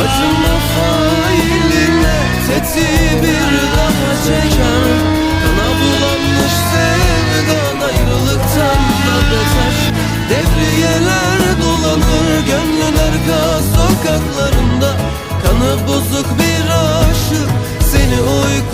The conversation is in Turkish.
Acıma failine tetiği bir daha çeker. Kana bulanmış sevdan ayrılıktan da beter. Devriyeler dolanır gönlün arka sokaklarında. Kanı bozuk bir aşık seni uykundan